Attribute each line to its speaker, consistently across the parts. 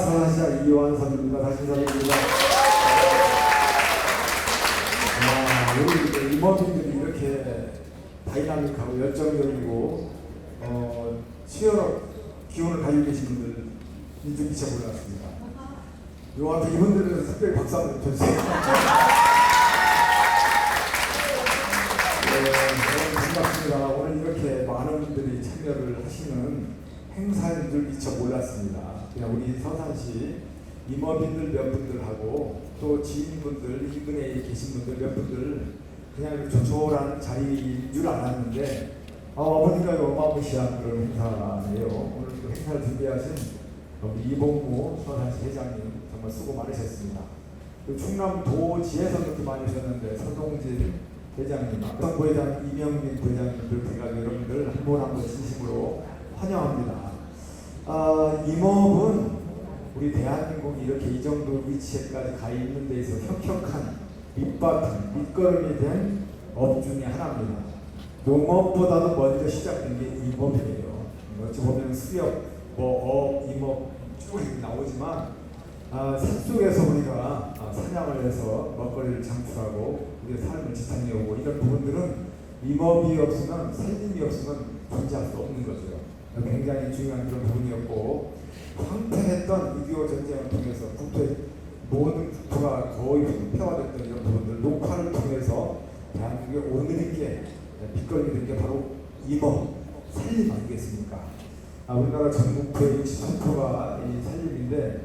Speaker 1: 사시아 이완섭입니다. 다시 인사드립니다. 아, 우리 임원분들이 이렇게 다이나믹하고 열정적이고 어, 치열한 기운을 가지고 계신 분들 인증 미처 몰랐습니다. 요 앞에 이분들은 특별히 박수 한번 쳐주세요. 네, 여러분 반갑습니다. 오늘 이렇게 많은 분들이 참여를 하시는 행사인 줄 미처 몰랐습니다. 그냥 우리 서산시 임업인들 몇 분들하고 또 지인분들, 인근에 계신 분들 몇 분들 그냥 조촐한 자리인 줄 알았는데 아, 어머니가 어마무시한 그런 행사네요. 오늘 그 행사를 준비하신 이봉무 서산시 회장님 정말 수고 많으셨습니다. 그 충남도지에서 그렇게 많이 오셨는데 서동진 회장님, 악당 부회장 이명민 부회장님들 제가 여러분들 한 분 한 분 진심으로 환영합니다. 아, 임업은 우리 대한민국이 이렇게 이 정도 위치에까지 가 있는 데 있어 혁혁한 밑바탕, 밑거름이 된 업 중에 하나입니다. 농업보다도 먼저 시작된 게 임업이에요. 어찌 보면 수협, 뭐 업, 임업 쭉 나오지만 아, 산 속에서 우리가 아, 사냥을 해서 먹거리를 창출하고 우리의 삶을 지탱해오고 이런 부분들은 임업이 없으면 살림이 없으면 존재할 수 없는 거죠. 굉장히 중요한 그런 부분이었고 황폐했던 6.25 전쟁을 통해서 국토의 모든 국토가 거의 폐화됐던 이런 부분들 녹화를 통해서 대한민국의 오늘 있게 빛걸림이 된게 바로 임업, 살림 아니겠습니까? 아, 우리나라 전국토의 63%가 이 살림인데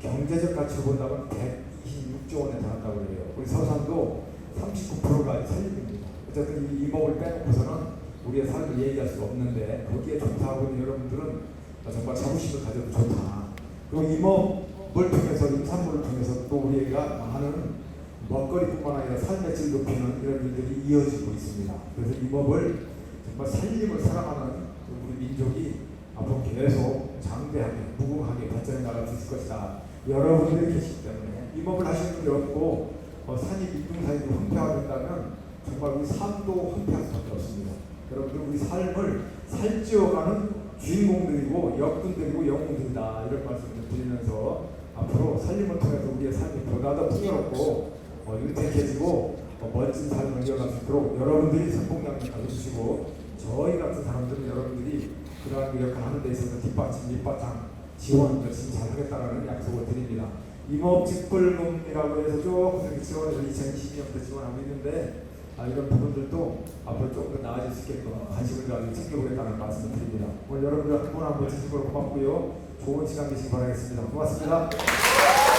Speaker 1: 경제적 가치로 본다면 126조 원에 달한다고 해요. 우리 서산도 39%가 살림입니다. 어쨌든 이 임업을 빼놓고서는 우리의 삶을 얘기할 수 없는데 거기에 좋다고 하는 여러분들은 정말 자부심을 가져도 좋다. 그리고 임업을 통해서 임산물을 통해서 또 우리가 많은 먹거리뿐만 아니라 삶의 질 높이는 이런 일들이 이어지고 있습니다. 그래서 임업을 정말 살림을 사랑하는 우리 민족이 앞으로 계속 장대하게 무궁하게 발전해 나갈 수 있을 것이다. 여러분들이 계시기 때문에 임업을 하시는 분이 없고 어, 산이 밑둥산이 황폐화된다면 정말 우리 삶도 황폐할 수밖에 없습니다. 삶을 살찌워가는 주인공들이고 역군들이고 영웅들이다 이런 말씀을 드리면서 앞으로 살림을 통해서 우리의 삶이 보다 더 풍요롭고 어, 윤택해지고 어, 멋진 삶을 이어갈 수 있도록 여러분들이 선봉량을 가져주시고 저희 같은 사람들은 여러분들이 그러한 노력을 하는 데 있어서 뒷받침, 밑바탕 지원 열심히 잘 하겠다는 약속을 드립니다. 임업 직불금이라고 해서 조금 지원해서 2020년부터 지원하고 있는데 아, 이런 부분들도 앞으로 조금 더 나아질 수 있게끔 관심을 가지고 챙겨보겠다는 말씀을 드립니다. 오늘 여러분들 한분한분 진심으로 고맙고요. 좋은 시간 되시기 바라겠습니다. 고맙습니다.